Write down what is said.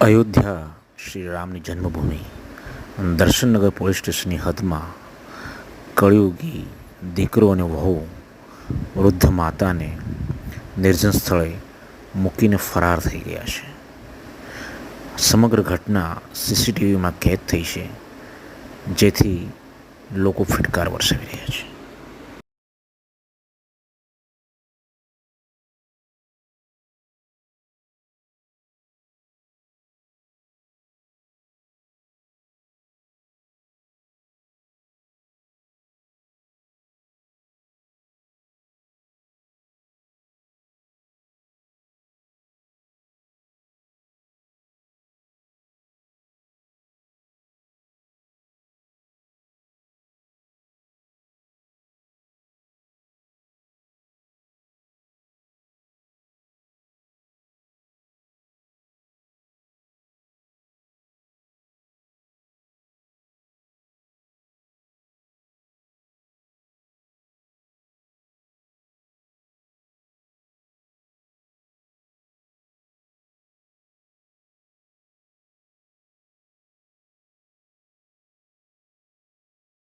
અયોધ્યા શ્રી રામની જન્મભૂમિ. દર્શનનગર પોલીસ સ્ટેશનની હદમાં કળિયુગી દીકરો અને વહુ વૃદ્ધ માતાને નિર્જન સ્થળે મૂકીને ફરાર થઈ ગયા છે. સમગ્ર ઘટના સીસીટીવીમાં કેદ થઈ છે, જેથી લોકો ફિટકાર વરસાવી રહ્યા છે.